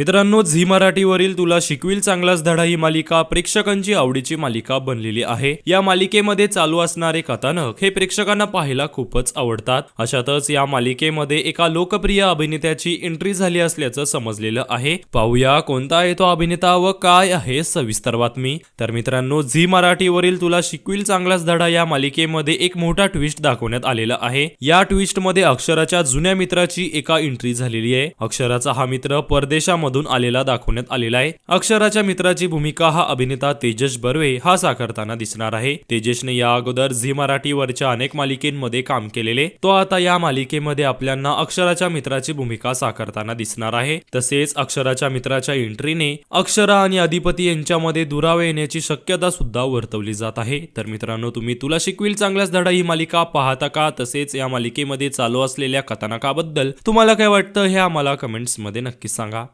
मित्रांनो झी मराठीवरील तुला शिकविल चांगलाच धडा ही मालिका प्रेक्षकांची आवडीची मालिका बनलेली आहे. या मालिकेमध्ये चालू असणारे कथानक हे प्रेक्षकांना पाहायला खूपच आवडतात. अशातच या मालिकेमध्ये एका लोकप्रिय अभिनेत्याची एंट्री झाली असल्याचं समजलेलं आहे. पाहूया कोणता आहे तो अभिनेता व काय आहे सविस्तर बातमी. तर मित्रांनो झी मराठीवरील तुला शिकविल चांगलाच धडा या मालिकेमध्ये एक मोठा ट्विस्ट दाखवण्यात आलेला आहे. या ट्विस्टमध्ये अक्षराच्या जुन्या मित्राची एका एंट्री झालेली आहे. अक्षराचा हा मित्र परदेशामध्ये परदेशामधून आलेला दाखवण्यात आलेला आहे. अक्षराच्या मित्राची भूमिका हा अभिनेता तेजस बर्वे हा साकारताना दिसणार आहे. तेजसने या अगोदर झी मराठीवरच्या अनेक मालिकेमध्ये काम केलेले. तो आता या मालिकेमध्ये आपल्याला अक्षराच्या मित्राची भूमिका साकारताना दिसणार आहे. तसेच अक्षराच्या मित्राच्या एंट्रीने अक्षरा आणि अधिपती यांच्यामध्ये दुरावे येण्याची शक्यता सुद्धा वर्तवली जात आहे. तर मित्रांनो तुम्ही तुला शिकविल चांगलाच धडा ही मालिका पाहता का? तसेच या मालिकेमध्ये चालू असलेल्या कथानकाबद्दल तुम्हाला काय वाटतं हे आम्हाला कमेंट्समध्ये नक्की सांगा.